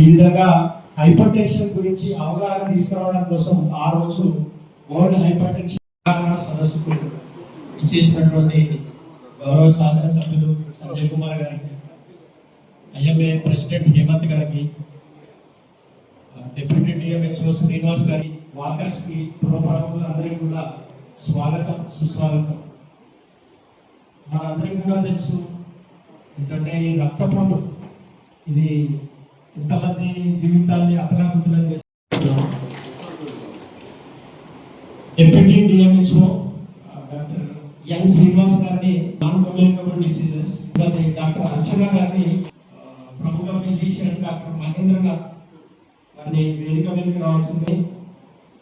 ఈ విధంగా hyper tension గురించి అవగాహన తీసుకురావడం కోసం ఆ రోజు వరల్డ్ హైపర్ టెన్షన్ అవగాహన సదస్సుకు ఇచ్చేసినటువంటి గౌరవ శాసనసభ్యులు సంజయ్ కుమార్ గారికి ఐఎంఏ ప్రెసిడెంట్ హేమంత్ గారికి డిప్యూటీ డిఎంహెచ్ఓ శ్రీనివాస్ గారి వాకర్స్కి కి అందరికీ కూడా స్వాగతం సుస్వాగతం. మనందరికీ కూడా తెలుసు ఏంటంటే ఈ రక్తపోటు ఇది ఇంతమంది జీవితాన్ని అతలాకుతలం చేస్తున్నాం deputy DMHO doctor N Srinivas గారిని non communicable diseases doctor Archana గారిని ప్రముఖ ఫిజిషియన్ డాక్టర్ మహేంద్ర గారిని వారిని వేదిక మీదకి రావాల్సింది.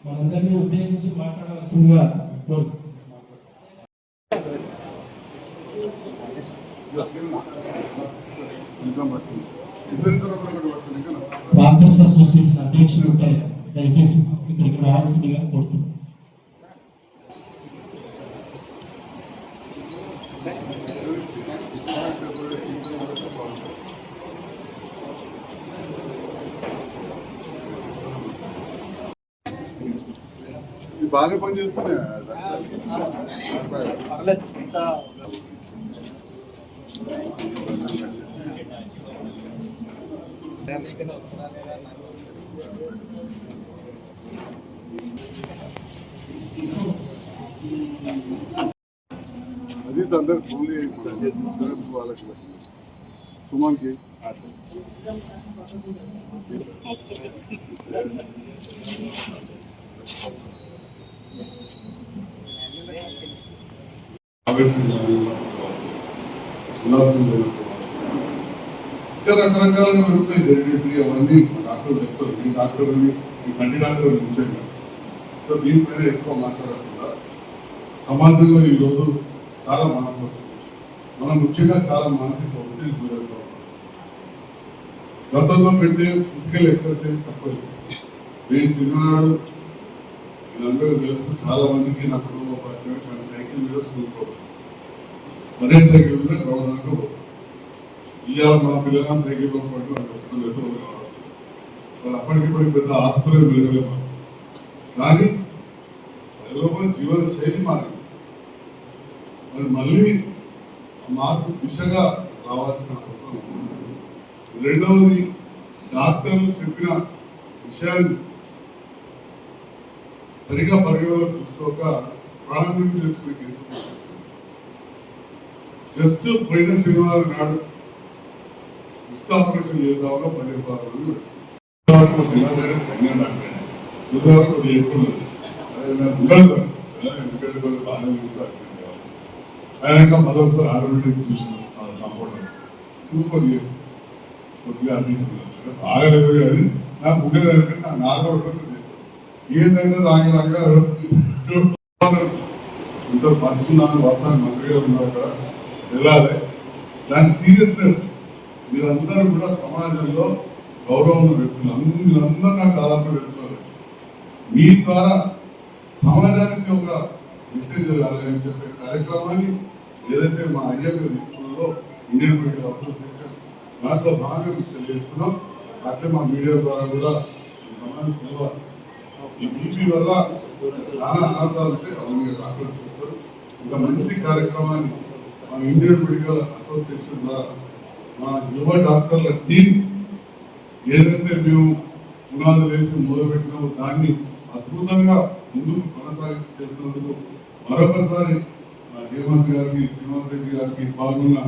మనందరినీ ఉద్దేశించి మాట్లాడవలసిందిగా కోరు వాకర్స్ అసోసియేషన్ అధ్యక్షులు ఉంటే దయచేసి ఇక్కడికి రావాల్సిందిగా కోరుతున్నాను బాగానే పనిచేస్తున్నాయి? అది అందరు ఫోన్ చేయకు వాళ్ళకి సుమన్కి ఆవేశం కానీ ఉల్లాసం కానీ ఇంకా రకరకాలుగా పెరుగుతాయి జరిగేవి అవన్నీ మా డాక్టర్ చెప్తారు. మీ డాక్టర్ అని మీ కంటి డాక్టర్ ముఖ్యంగా సో దీనిపైన ఎక్కువ మాట్లాడకుండా సమాజంలో ఈరోజు చాలా మార్పు వస్తుంది. మనం ముఖ్యంగా చాలా మానసిక ఒత్తిడి గురవుతా గతంలో పెట్టే ఫిజికల్ ఎక్సర్సైజ్ తప్పదు నేను చిన్ననాడు మీరందరూ తెలుసు చాలా మందికి నా కుటుంబ పరిచయం కానీ సైకిల్ మీద స్కూల్ పోవడం. అదే సైకిల్ మీద గ్రౌండ్ దాకా పోవడం. ఇవాళ మా పిల్లలు సైకిల్లో పాటు వాళ్ళు వాళ్ళు అప్పటికిప్పటికి పెద్ద ఆస్తులే మెరుగలేదు కానీ లోపల జీవన శైలి మారింది మరి మళ్ళీ మార్పు దిశగా రావాల్సిన అవసరం రెండవది డాక్టర్లు చెప్పిన విషయాన్ని సరిగా పరిగణలోకి తీసుకోక ప్రాణాన్ని కేసు జస్ట్ పోయిన శనివారం నాడు ఉచిత ఆపరేషన్ పది పదిహేను సినిమా సినిమా డాక్టర్ ముసలి కొద్దిగా ఎక్కువ ఉంది. అది ఉండదు ఎందుకంటే కొద్దిగా బాగానే ఉంటారు ఆయన మరొకసారి ఆరోగ్యం చూసిన కాంపౌండర్ నువ్వు కొద్దిగా కొద్దిగా అన్నింటి బాగలేదు కానీ నాకు ఉండేది అనుకుంటే నాకు నాలుగు ఉంటుంది ఏంటంటే నాకు ఇంట్లో ఇంటర్ పంచుకున్నాను వస్తాను మంత్రిగా ఉన్నారు అక్కడ వెళ్ళాలి దాని సీరియస్నెస్ మీరందరూ కూడా సమాజంలో గౌరవం ఉన్న వ్యక్తులు. అందరూ మీరందరూ నాకు దాదాపు తెలుసుకోవాలి. మీ ద్వారా సమాజానికి ఒక మెసేజ్ వెళ్ళాలి చెప్పే కార్యక్రమాన్ని ఏదైతే మా అయ్య మీద తీసుకున్నదో ఇండియన్ మెడికల్ అసోసియేషన్ దాంట్లో భాగంగా మీకు తెలియజేస్తున్నాం. అట్లే మా మీడియా ద్వారా కూడా సమాజం తెలియాలి. ఈ బీపీ వల్ల చాలా అనార్థాలు ఉంటాయి. అవన్నీ డాక్టర్స్ చెప్తారు. ఒక మంచి కార్యక్రమాన్ని మా ఇండియన్ మెడికల్ అసోసియేషన్ ద్వారా మా యువ డాక్టర్ల టీం ఏదైతే మేము పునాది వేసి మొదలుపెట్టినామో దాన్ని అద్భుతంగా ముందుకు కొనసాగించి చేస్తున్నందుకు మరొకసారి మా హేమంత్ గారికి శ్రీనివాస్ రెడ్డి గారికి పాల్గొన్న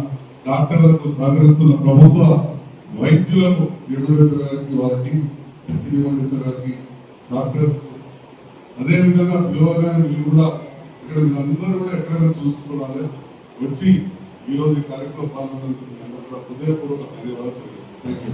డాక్టర్లకు సహకరిస్తున్న ప్రభుత్వ వైద్యులకు నిర్మలేశ్వర గారికి వారి టీం నిర్మలేశ్వర గారికి డాక్టర్స్. అదేవిధంగా పిలవగానే మీరు కూడా ఇక్కడ మీరు అందరూ కూడా ఎక్కడైనా చూసుకోవాలి. వచ్చి ఈరోజు ఈ కార్యక్రమంలో పాల్గొన్నందుకు మీ అందరూ కూడా హృదయపూర్వక ధన్యవాదాలు తెలియజేస్తాను థ్యాంక్ యూ